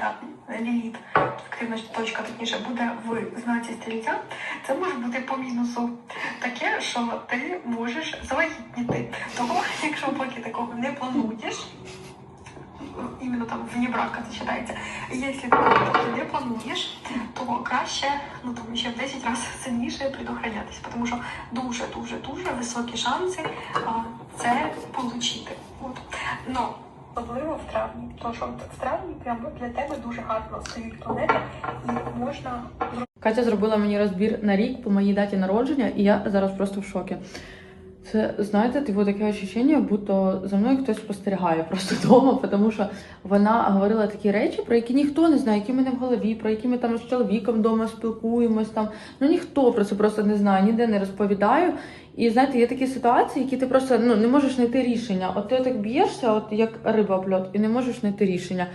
ліліта, ліліт, відкривна точка, точніше, буде в знаці стрільця, це може бути по мінусу таке, що ти можеш завагітніти. Того, якщо поки такого не плануєш, іменно там вне брака це вважається. Якщо ти не плануєш, то краще ну там ще в 10 разів сильніше предохранятися, тому що дуже дуже дуже високі шанси а, це отримати. От. Но особливо в травні, тому що в травні прямо для тебе дуже гарно стоїть планети і можна Катя зробила мені розбір на рік по моїй даті народження, і я зараз просто в шокі. Це, знаєте, типу таке відчуття, будто за мною хтось спостерігає просто вдома, тому що вона говорила такі речі, про які ніхто не знає, які мене в голові, про які ми там з чоловіком вдома спілкуємось. Там. Ну ніхто про це просто не знає, ніде не розповідаю. І знаєте, є такі ситуації, які ти просто ну, не можеш знайти рішення. От ти так б'єшся, от як риба об льот, і не можеш знайти рішення.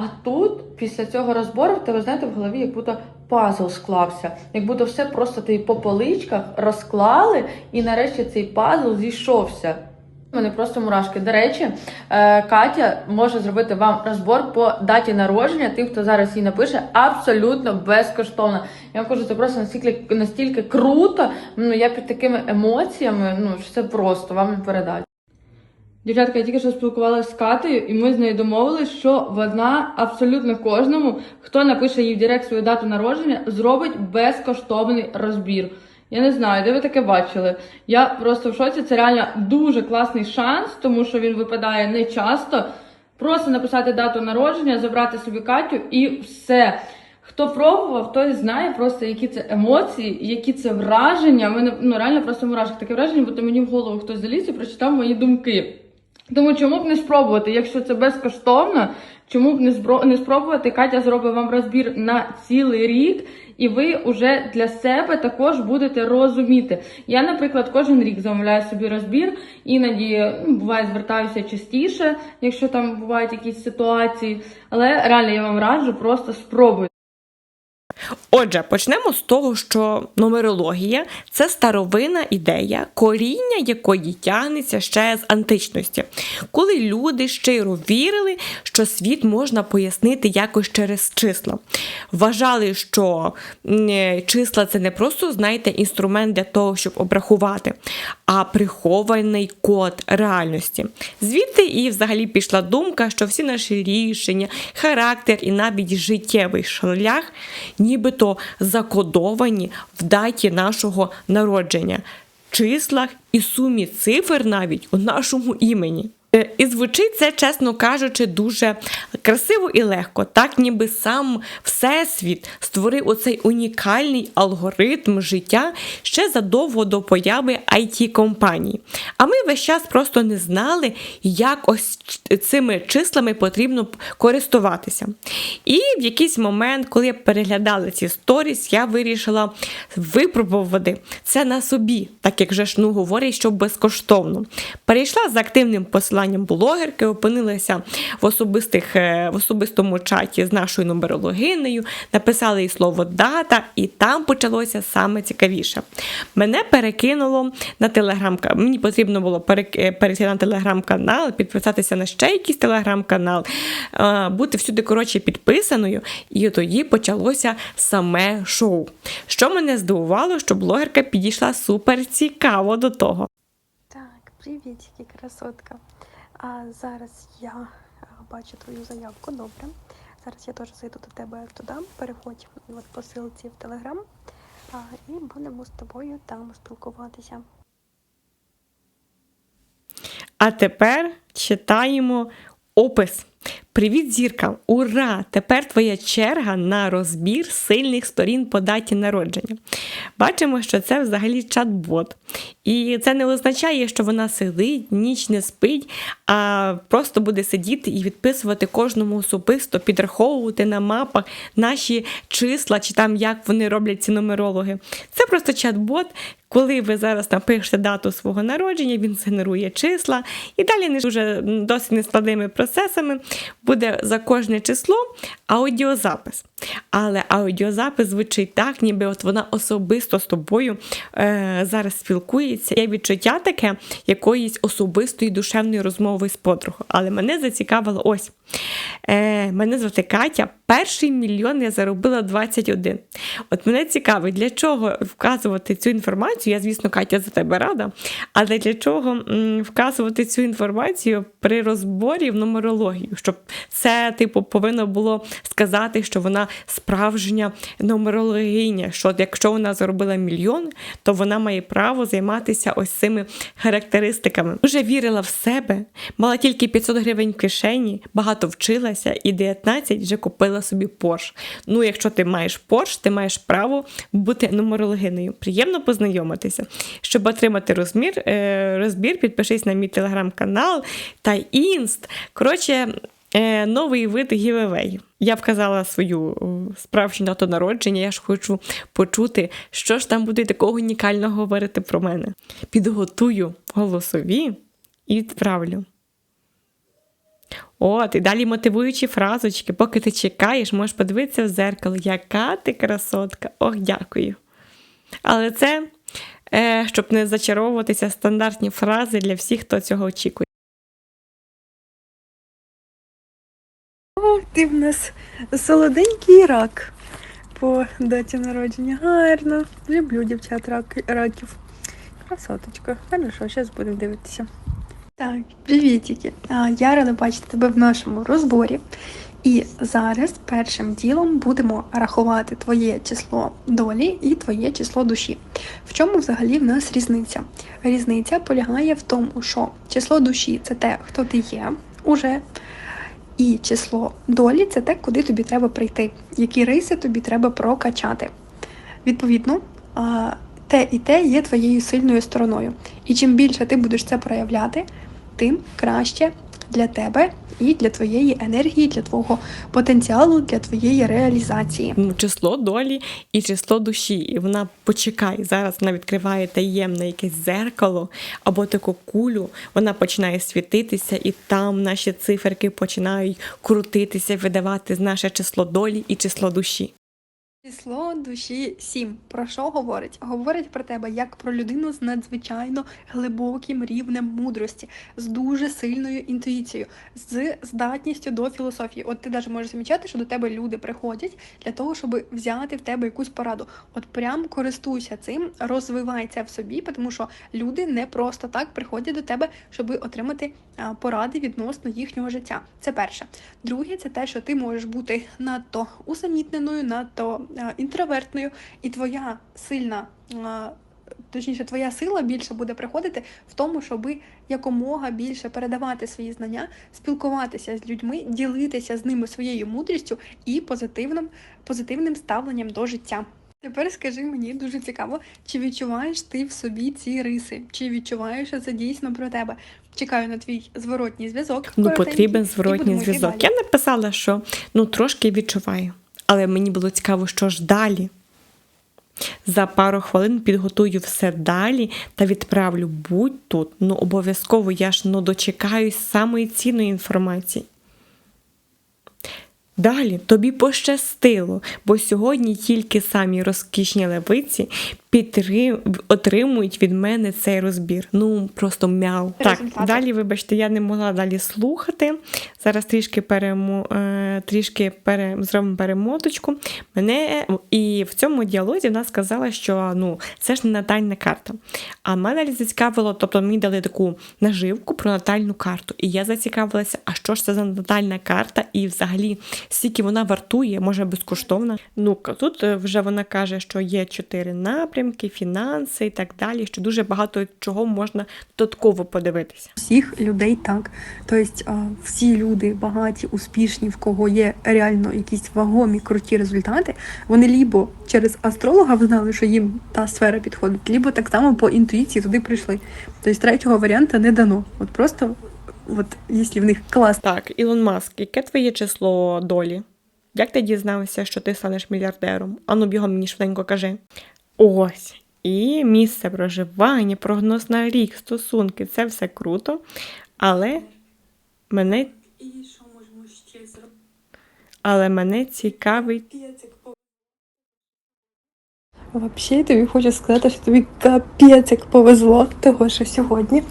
А тут, після цього розбору, в тебе, знаєте, в голові як будто пазл склався. Як будто все просто ти по поличках розклали, і нарешті цей пазл зійшовся. У мене просто мурашки. До речі, е, Катя може зробити вам розбор по даті народження, тим, хто зараз її напише, абсолютно безкоштовно. Я вам кажу, це просто настільки, настільки круто. Ну, я під такими емоціями, ну, це просто вам не передати. Дівчатка, я тільки що спілкувалася з Катею, і ми з нею домовились, що вона абсолютно кожному, хто напише їй в Директ свою дату народження, зробить безкоштовний розбір. Я не знаю, де ви таке бачили. Я просто в шоці. Це реально дуже класний шанс, тому що він випадає не часто. Просто написати дату народження, забрати собі Катю і все. Хто пробував, той знає просто, які це емоції, які це враження. Мене ну реально просто мурашки. Таке враження, бо то мені в голову хтось заліз і прочитав мої думки. Тому чому б не спробувати, якщо це безкоштовно, чому б не збро... не спробувати? Катя зробить вам розбір на цілий рік, і ви вже для себе також будете розуміти. Я, наприклад, кожен рік замовляю собі розбір, іноді ну, буває звертаюся частіше, якщо там бувають якісь ситуації. Але реально я вам раджу, просто спробуйте. Отже, почнемо з того, що нумерологія це старовинна ідея, коріння якої тягнеться ще з античності, коли люди щиро вірили, що світ можна пояснити якось через числа. Вважали, що числа це не просто, знаєте, інструмент для того, щоб обрахувати, а прихований код реальності. Звідти і взагалі пішла думка, що всі наші рішення, характер і навіть життєвий шлях нібито закодовані в даті нашого народження, числах і сумі цифр навіть у нашому імені. Е, І звучить це, чесно кажучи, дуже красиво і легко, так ніби сам Всесвіт створив оцей унікальний алгоритм життя ще задовго до появи it компанії А ми весь час просто не знали, як ось цими числами потрібно користуватися. І в якийсь момент, коли я переглядала ці сторіс, я вирішила випробувати це на собі, так як же ж ну говорять, що безкоштовно. Перейшла з активним посиланням блогерки, опинилася в особистих е, в особистому чаті з нашою нумерологинею, написала їй слово дата, і там почалося саме цікавіше. Мене перекинуло на телеграм Мені потрібно було е, перейти на телеграм-канал, підписатися на ще якийсь телеграм-канал, бути всюди коротше підписаною, і тоді почалося саме шоу. Що мене здивувало, що блогерка підійшла супер цікаво до того. Так, привітики, красотка. А зараз я бачу твою заявку, добре. Зараз я теж зайду до тебе туди, переходь от по ссылці в Телеграм, і будемо з тобою там спілкуватися. А тепер читаємо опис. Привіт, зірка! Ура! Тепер твоя черга на розбір сильних сторін по даті народження. Бачимо, що це взагалі чат-бот. І це не означає, що вона сидить, ніч не спить, а просто буде сидіти і відписувати кожному особисто, підраховувати на мапах наші числа, чи там як вони роблять ці нумерологи. Це просто чат-бот. Коли ви зараз напишете дату свого народження, він згенерує числа, і далі не дуже досить нескладними процесами буде за кожне число аудіозапис. Але аудіозапис звучить так, ніби от вона особисто з тобою е, зараз спілкується. Є відчуття таке якоїсь особистої душевної розмови з подругою. Але мене зацікавило ось. Е, мене звати Катя. Перший мільйон я заробила 21. От мене цікавить, для чого вказувати цю інформацію. Я, звісно, Катя за тебе рада. Але для чого м, вказувати цю інформацію при розборі в нумерологію? Щоб це, типу, повинно було сказати, що вона справжня нумерологиня. Що якщо вона заробила мільйон, то вона має право займатися ось цими характеристиками. Дуже вірила в себе, мала тільки 500 гривень в кишені, багато вчилася, і 19 вже купила собі Порш. Ну, якщо ти маєш Порш, ти маєш право бути нумерологинею. Приємно познайомитися. Щоб отримати розмір, е, розбір, підпишись на мій телеграм-канал та інст. Коротше. Е, новий вид гівевей. Я вказала свою е, справжню дату народження. Я ж хочу почути, що ж там буде такого унікального говорити про мене. Підготую голосові і відправлю. От, і далі мотивуючі фразочки. Поки ти чекаєш, можеш подивитися в зеркало, яка ти красотка. Ох, дякую. Але це, е, щоб не зачаровуватися, стандартні фрази для всіх, хто цього очікує. О, ти в нас солоденький рак по даті народження. Гарно. Люблю дівчат рак, раків. Красоточка. Хорошо, зараз будемо дивитися. Так, привітики. Я рада бачити тебе в нашому розборі. І зараз першим ділом будемо рахувати твоє число долі і твоє число душі. В чому взагалі в нас різниця? Різниця полягає в тому, що число душі це те, хто ти є уже. І число долі це те, куди тобі треба прийти, які риси тобі треба прокачати. Відповідно, те і те є твоєю сильною стороною. І чим більше ти будеш це проявляти, тим краще для тебе і для твоєї енергії, для твого потенціалу, для твоєї реалізації. Ну, число долі і число душі. І вона почекає. Зараз вона відкриває таємне якесь зеркало або таку кулю. Вона починає світитися, і там наші циферки починають крутитися, видавати наше число долі і число душі. Число душі 7. Про що говорить? Говорить про тебе як про людину з надзвичайно глибоким рівнем мудрості, з дуже сильною інтуїцією, з здатністю до філософії. От ти навіть можеш замічати, що до тебе люди приходять для того, щоб взяти в тебе якусь пораду. От прям користуйся цим, розвивай це в собі, тому що люди не просто так приходять до тебе, щоб отримати поради відносно їхнього життя. Це перше. Друге, це те, що ти можеш бути надто усамітненою, надто інтровертною, і твоя сильна. Точніше, твоя сила більше буде приходити в тому, щоб якомога більше передавати свої знання, спілкуватися з людьми, ділитися з ними своєю мудрістю і позитивним, позитивним ставленням до життя. Тепер скажи мені дуже цікаво, чи відчуваєш ти в собі ці риси, чи відчуваєш, що це дійсно про тебе? Чекаю на твій зворотній зв'язок. Ну, потрібен зворотній зв'язок. Я написала, що ну трошки відчуваю, але мені було цікаво, що ж далі. За пару хвилин підготую все далі та відправлю будь тут. Ну, обов'язково я ж ну, дочекаюсь самої цінної інформації. Далі тобі пощастило, бо сьогодні тільки самі розкішні левиці підтрим... отримують від мене цей розбір. Ну просто мяу. Так, далі, вибачте, я не могла далі слухати. Зараз трішки перемо... е, трішки пере... зробимо перемоточку. Мене і в цьому діалозі вона сказала, що ну це ж не натальна карта. А мене зацікавило, тобто мені дали таку наживку про натальну карту. І я зацікавилася, а що ж це за натальна карта, і взагалі скільки вона вартує, може безкоштовна. Ну тут е, вже вона каже, що є чотири напрямки, фінанси і так далі. Що дуже багато чого можна додатково подивитися. всіх людей так. Тобто всі люди багаті, успішні, в кого є реально якісь вагомі круті результати, вони лібо через астролога взнали, що їм та сфера підходить, лібо так само по інтуїції туди прийшли. Тобто третього варіанта не дано. От просто, от якщо в них клас Так, Ілон Маск, яке твоє число долі? Як ти дізнався, що ти станеш мільярдером? Ану, бігом мені швиденько кажи. Ось. І місце проживання, прогноз на рік, стосунки це все круто. Але мене. Але мене цікавить. Взагалі, тобі хочу сказати, що тобі капець як повезло, того що сьогодні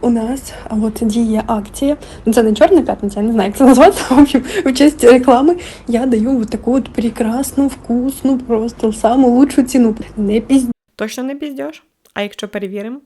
у нас от діє акція. Ну це не чорна п'ятниця, я не знаю, як це назвати. В общем, в честь реклами я даю от таку от прекрасну, вкусну, просто саму лучшу ціну. Не пізніше. Точно не піздєш? А якщо перевіримо?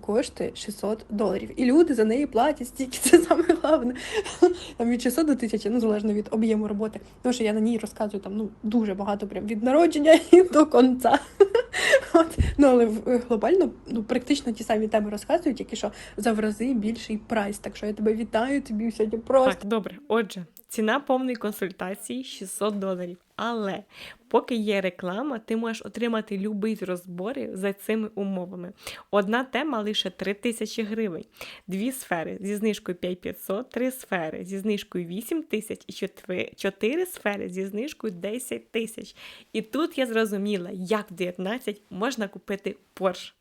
коштує 600 доларів. І люди за неї платять стільки, це саме головне. Там від 600 до 1000, ну залежно від об'єму роботи. Тому що я на ній розказую там ну дуже багато прям від народження і до конца. От. Ну але е, глобально ну практично ті самі теми розказують, тільки що за в рази більший прайс. Так що я тебе вітаю, тобі сьогодні просто. Так, добре. Отже, ціна повної консультації 600 доларів. Але поки є реклама, ти можеш отримати любий з розборів за цими умовами. Одна тема лише 3 тисячі гривень, дві сфери зі знижкою 5500, три сфери зі знижкою 8 тисяч і чотири, сфери зі знижкою 10 тисяч. І тут я зрозуміла, як в 19 можна купити Porsche.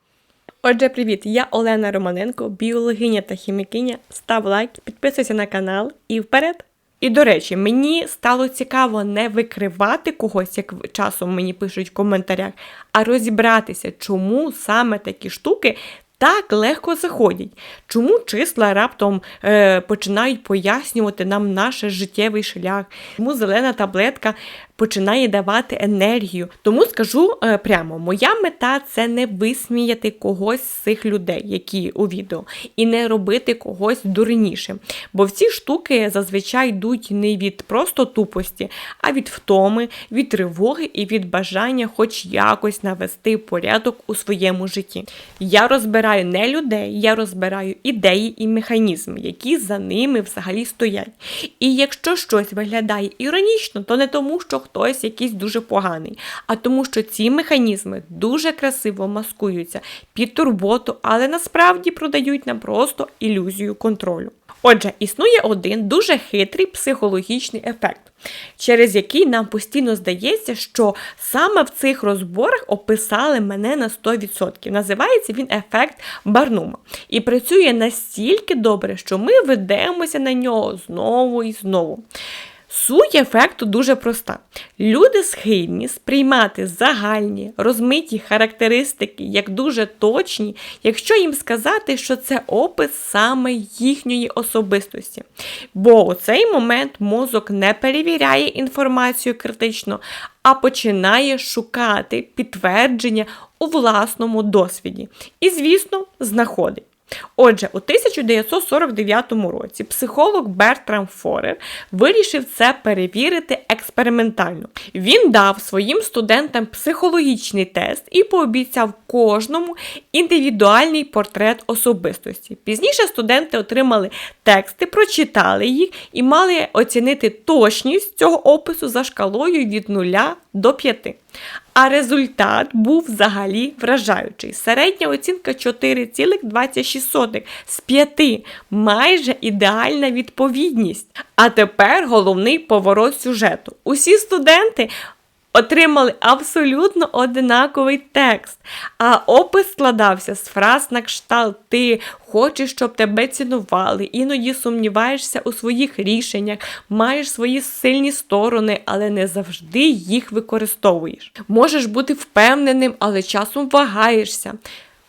Отже, привіт! Я Олена Романенко, біологиня та хімікиня. Став лайк, підписуйся на канал і вперед! І до речі, мені стало цікаво не викривати когось, як часом мені пишуть в коментарях, а розібратися, чому саме такі штуки так легко заходять. Чому числа раптом е, починають пояснювати нам наш життєвий шлях, чому зелена таблетка починає давати енергію. Тому скажу е, прямо: моя мета це не висміяти когось з цих людей, які у відео, і не робити когось дурнішим. Бо ці штуки зазвичай йдуть не від просто тупості, а від втоми, від тривоги і від бажання хоч якось навести порядок у своєму житті. Я розбираю не людей, я розбираю ідеї і механізми, які за ними взагалі стоять. І якщо щось виглядає іронічно, то не тому, що хтось якийсь дуже поганий, а тому, що ці механізми дуже красиво маскуються під турботу, але насправді продають нам просто ілюзію контролю. Отже, існує один дуже хитрий психологічний ефект, через який нам постійно здається, що саме в цих розборах описали мене на 100%. Називається він ефект Барнума. І працює настільки добре, що ми ведемося на нього знову і знову. Суть ефекту дуже проста. Люди схильні сприймати загальні розмиті характеристики як дуже точні, якщо їм сказати, що це опис саме їхньої особистості. Бо у цей момент мозок не перевіряє інформацію критично, а починає шукати підтвердження у власному досвіді. І, звісно, знаходить. Отже, у 1949 році психолог Бертрам Форер вирішив це перевірити експериментально. Він дав своїм студентам психологічний тест і пообіцяв кожному індивідуальний портрет особистості. Пізніше студенти отримали тексти, прочитали їх і мали оцінити точність цього опису за шкалою від 0 до 5. А результат був взагалі вражаючий. Середня оцінка 4,26 з 5. Майже ідеальна відповідність. А тепер головний поворот сюжету. Усі студенти отримали абсолютно одинаковий текст, а опис складався з фраз на кшталт ти хочеш, щоб тебе цінували, іноді сумніваєшся у своїх рішеннях, маєш свої сильні сторони, але не завжди їх використовуєш. Можеш бути впевненим, але часом вагаєшся.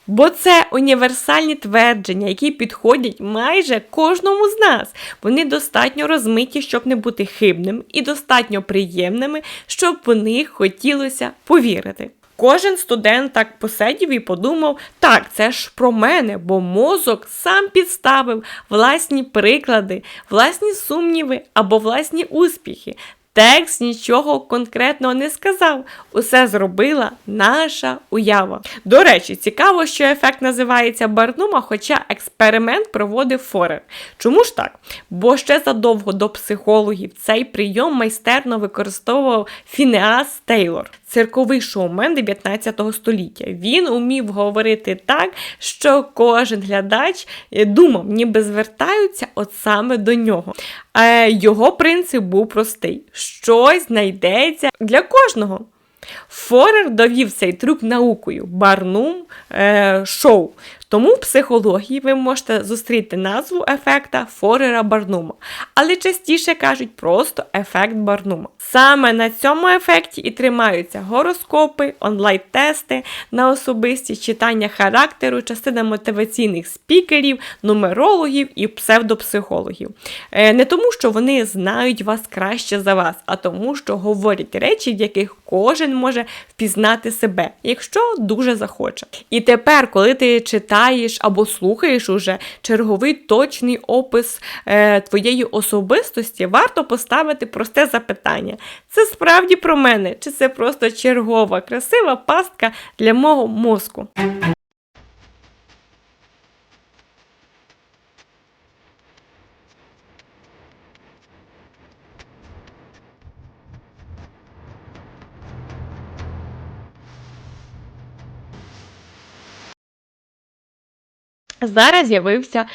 Бо це універсальні твердження, які підходять майже кожному з нас. Вони достатньо розмиті, щоб не бути хибним, і достатньо приємними, щоб в них хотілося повірити. Кожен студент так посидів і подумав: так, це ж про мене, бо мозок сам підставив власні приклади, власні сумніви або власні успіхи. Текст нічого конкретного не сказав. Усе зробила наша уява. До речі, цікаво, що ефект називається Барнума, хоча експеримент проводив Форер. Чому ж так? Бо ще задовго до психологів цей прийом майстерно використовував Фінеас Тейлор, цирковий шоумен 19 століття. Він умів говорити так, що кожен глядач е, думав, ніби звертаються от саме до нього. Е, його принцип був простий: щось знайдеться для кожного. Форер довів цей трюк наукою Барнум е, шоу. Тому в психології ви можете зустріти назву ефекта Форера Барнума, але частіше кажуть просто ефект Барнума. Саме на цьому ефекті і тримаються гороскопи, онлайн-тести на особисті читання характеру, частина мотиваційних спікерів, нумерологів і псевдопсихологів. Е, Не тому, що вони знають вас краще за вас, а тому, що говорять речі, в яких кожен може впізнати себе, якщо дуже захоче. І тепер, коли ти читаєш або слухаєш уже черговий точний опис е, твоєї особистості, варто поставити просте запитання: це справді про мене, чи це просто чергова красива пастка для мого мозку? Зараз з'явився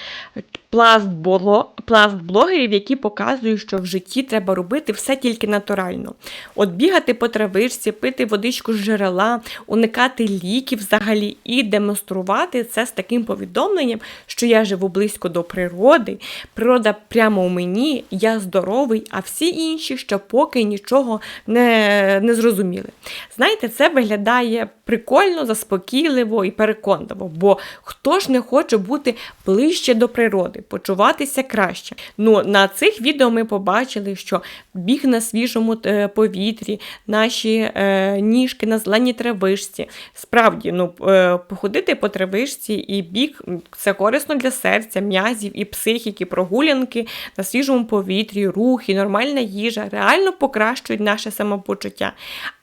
пласт, блогерів, які показують, що в житті треба робити все тільки натурально. От бігати по травичці, пити водичку з джерела, уникати ліків взагалі і демонструвати це з таким повідомленням, що я живу близько до природи, природа прямо у мені, я здоровий, а всі інші ще поки нічого не, не зрозуміли. Знаєте, це виглядає прикольно, заспокійливо і переконливо, бо хто ж не хоче бути ближче до природи, почуватися краще. Ну, на цих відео ми побачили, що біг на свіжому е, повітрі, наші е, ніжки на зеленій травишці. Справді, ну, е, походити по травишці і біг це корисно для серця, м'язів і психіки, прогулянки на свіжому повітрі, рухи, нормальна їжа реально покращують наше самопочуття.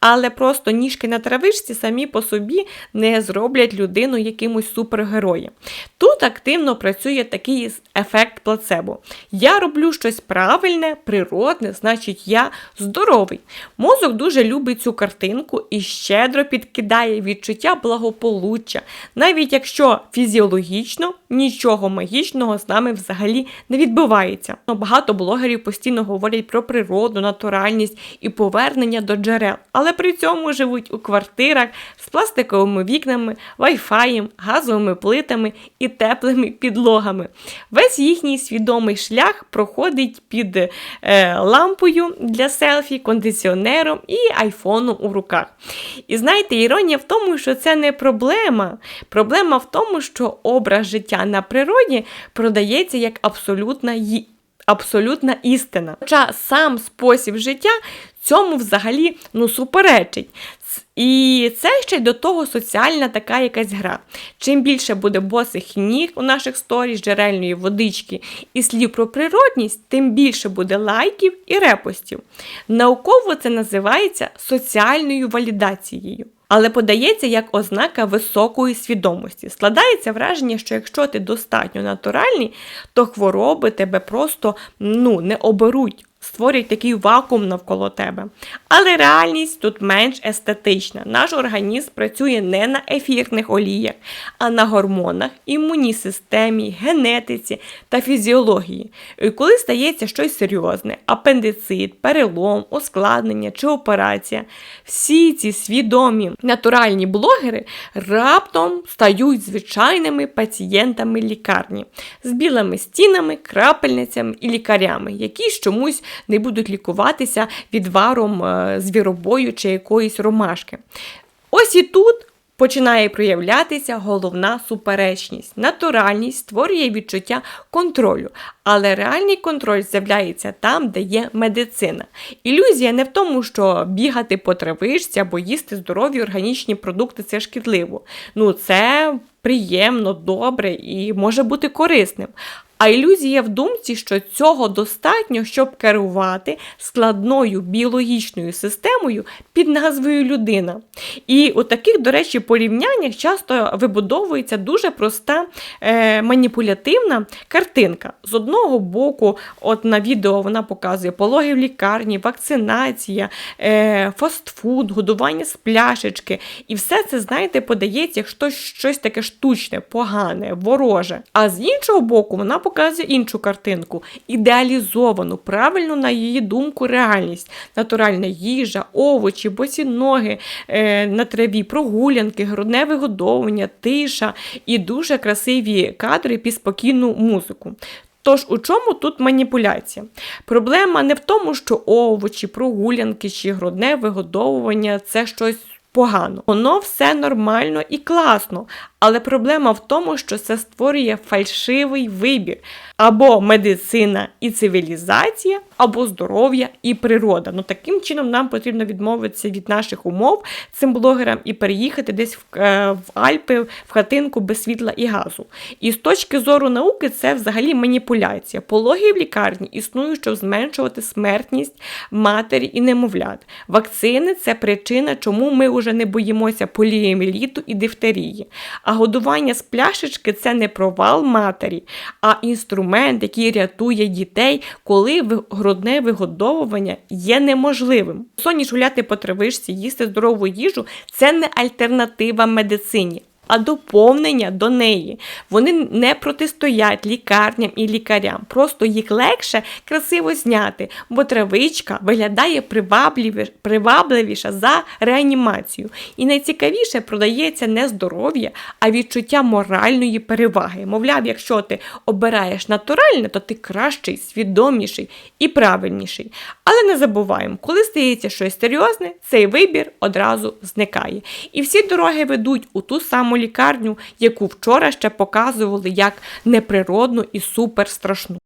Але просто ніжки на травишці самі по собі не зроблять людину якимось супергероєм. Тут активно працює такий ефект плацебо. Я роблю щось правильне, природне, значить я здоровий. Мозок дуже любить цю картинку і щедро підкидає відчуття благополуччя, навіть якщо фізіологічно нічого магічного з нами взагалі не відбувається. Багато блогерів постійно говорять про природу, натуральність і повернення до джерел, але при цьому живуть у квартирах з пластиковими вікнами, вайфаєм, газовими плитами і теплими підлогами. Весь їхній свідомий шлях проходить під е, лампою для селфі, кондиціонером і айфоном у руках. І знаєте, іронія в тому, що це не проблема. Проблема в тому, що образ життя на природі продається як абсолютна ї- абсолютна істина. Хоча сам спосіб життя цьому взагалі ну, суперечить. І це ще й до того соціальна така якась гра. Чим більше буде босих ніг у наших сторіс, джерельної водички і слів про природність, тим більше буде лайків і репостів. Науково це називається соціальною валідацією. Але подається як ознака високої свідомості. Складається враження, що якщо ти достатньо натуральний, то хвороби тебе просто ну, не оберуть, створять такий вакуум навколо тебе. Але реальність тут менш естетична. Наш організм працює не на ефірних оліях, а на гормонах, імунній системі, генетиці та фізіології. І коли стається щось серйозне, апендицит, перелом, ускладнення чи операція, всі ці свідомі натуральні блогери раптом стають звичайними пацієнтами лікарні з білими стінами, крапельницями і лікарями, які чомусь не будуть лікуватися відваром е, звіробою чи якоїсь ромашки. Ось і тут починає проявлятися головна суперечність. Натуральність створює відчуття контролю, але реальний контроль з'являється там, де є медицина. Ілюзія не в тому, що бігати по травишці або їсти здорові органічні продукти це шкідливо. Ну, це приємно, добре і може бути корисним. А ілюзія в думці, що цього достатньо, щоб керувати складною біологічною системою під назвою людина. І у таких, до речі, порівняннях часто вибудовується дуже проста е, маніпулятивна картинка. З одного боку, от на відео вона показує пологи в лікарні, вакцинація, е, фастфуд, годування з пляшечки. І все це, знаєте, подається як щось, щось таке штучне, погане, вороже. А з іншого боку, вона показує іншу картинку, ідеалізовану, правильну, на її думку, реальність. Натуральна їжа, овочі, босі ноги е, на траві, прогулянки, грудне вигодовування, тиша і дуже красиві кадри під спокійну музику. Тож у чому тут маніпуляція? Проблема не в тому, що овочі, прогулянки чи грудне вигодовування це щось погано. Воно все нормально і класно. Але проблема в тому, що це створює фальшивий вибір. Або медицина і цивілізація, або здоров'я і природа. Ну таким чином нам потрібно відмовитися від наших умов цим блогерам і переїхати десь в, е, в Альпи, в хатинку без світла і газу. І з точки зору науки це взагалі маніпуляція. Пологи в лікарні існують, щоб зменшувати смертність матері і немовлят. Вакцини це причина, чому ми вже не боїмося поліеміліту і дифтерії. А годування з пляшечки це не провал матері, а інструмент, який рятує дітей, коли грудне вигодовування є неможливим. Соні гуляти по травишці, їсти здорову їжу це не альтернатива медицині. А доповнення до неї. Вони не протистоять лікарням і лікарям. Просто їх легше красиво зняти, бо травичка виглядає привабливі- привабливіше за реанімацію. І найцікавіше продається не здоров'я, а відчуття моральної переваги. Мовляв, якщо ти обираєш натуральне, то ти кращий, свідоміший і правильніший. Але не забуваємо, коли стається щось серйозне, цей вибір одразу зникає. І всі дороги ведуть у ту саму лікарню, яку вчора ще показували як неприродну і супер страшну.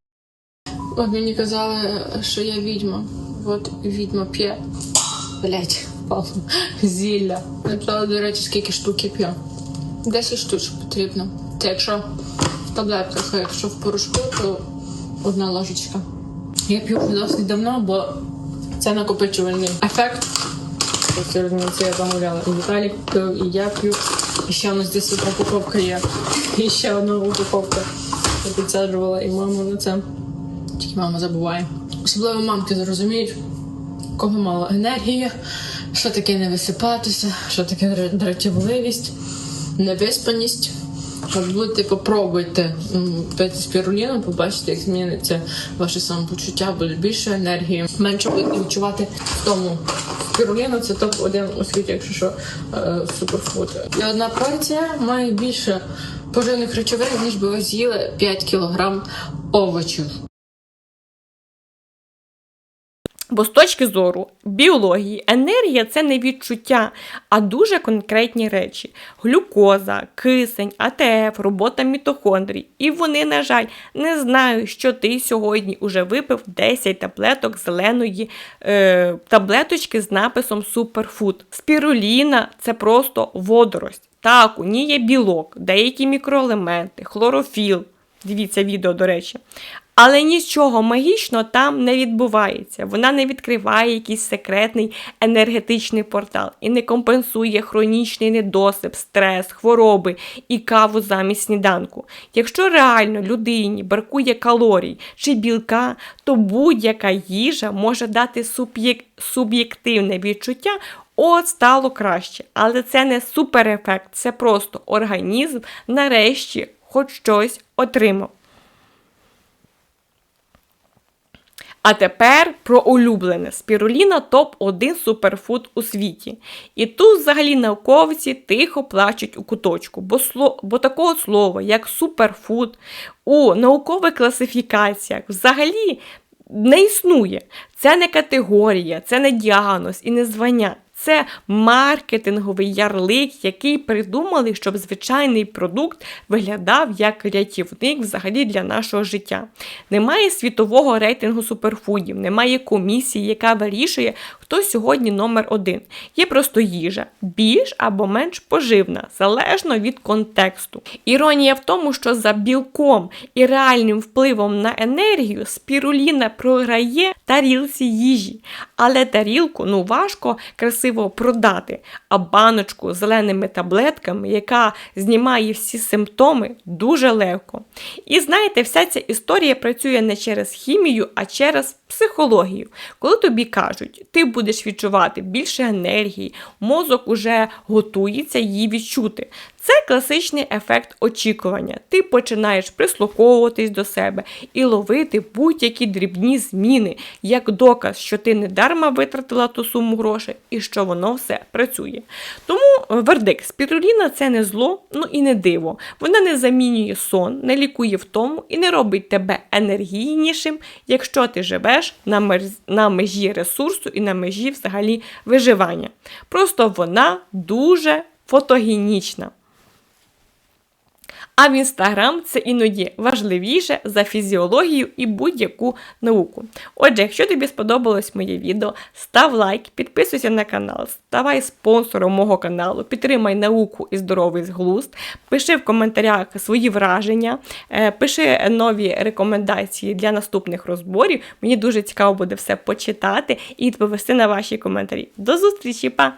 От мені казали, що я відьма. От відьма п'є. Блять, впало. Зілля. Написала, до речі, скільки штук я п'ю. 10 штучок потрібно. Це якщо в таблетках, а якщо в порошку, то одна ложечка. Я п'ю досить давно, бо це накопичувальний ефект. Я замовляла. І Віталік і я п'ю. І ще у нас десь одна упаковка є. І ще одна упаковка. Я підсаджувала і маму на це. Тільки мама забуває. Особливо мамки зрозуміють, кого мало енергії, що таке не висипатися, що таке дра- дратівливість, невиспаність. Попробуйте м, пити спіруліну, побачите, як зміниться ваше самопочуття, буде більше енергії, менше будете відчувати тому. Спіруліна це топ-1 у світі, якщо що суперфуд. І одна порція має більше поживних речовин, ніж би ви з'їли 5 кг овочів. Бо з точки зору біології, енергія це не відчуття, а дуже конкретні речі: глюкоза, кисень, АТФ, робота мітохондрій. І вони, на жаль, не знають, що ти сьогодні уже випив 10 таблеток зеленої е, таблеточки з написом Суперфуд. Спіруліна це просто водорость. Так, у ній є білок, деякі мікроелементи, хлорофіл. Дивіться відео, до речі. Але нічого магічного там не відбувається. Вона не відкриває якийсь секретний енергетичний портал і не компенсує хронічний недосип, стрес, хвороби і каву замість сніданку. Якщо реально людині бракує калорій чи білка, то будь-яка їжа може дати суб'єк- суб'єктивне відчуття. От стало краще, але це не суперефект, це просто організм нарешті хоч щось отримав. А тепер про улюблене. Спіруліна топ-1 суперфуд у світі. І тут взагалі науковці тихо плачуть у куточку, бо, сло, бо такого слова, як суперфуд, у наукових класифікаціях взагалі не існує. Це не категорія, це не діагноз і не звання. Це маркетинговий ярлик, який придумали, щоб звичайний продукт виглядав як рятівник взагалі для нашого життя. Немає світового рейтингу суперфудів, немає комісії, яка вирішує, хто сьогодні номер один. Є просто їжа, більш або менш поживна, залежно від контексту. Іронія в тому, що за білком і реальним впливом на енергію спіруліна програє тарілці їжі. Але тарілку ну важко красиво продати, а баночку з зеленими таблетками, яка знімає всі симптоми, дуже легко. І знаєте, вся ця історія працює не через хімію, а через психологію. Коли тобі кажуть, ти будеш відчувати більше енергії, мозок уже готується її відчути. Це класичний ефект очікування. Ти починаєш прислуховуватись до себе і ловити будь-які дрібні зміни, як доказ, що ти не дарма витратила ту суму грошей і що воно все працює. Тому е, вердикт, спіруліна це не зло, ну і не диво. Вона не замінює сон, не лікує втому і не робить тебе енергійнішим, якщо ти живеш на, мерз- на межі ресурсу і на межі взагалі виживання. Просто вона дуже фотогенічна. А в інстаграм це іноді важливіше за фізіологію і будь-яку науку. Отже, якщо тобі сподобалось моє відео, став лайк, підписуйся на канал, ставай спонсором мого каналу, підтримай науку і здоровий глузд, пиши в коментарях свої враження, е, пиши нові рекомендації для наступних розборів. Мені дуже цікаво буде все почитати і відповісти на ваші коментарі. До зустрічі, па!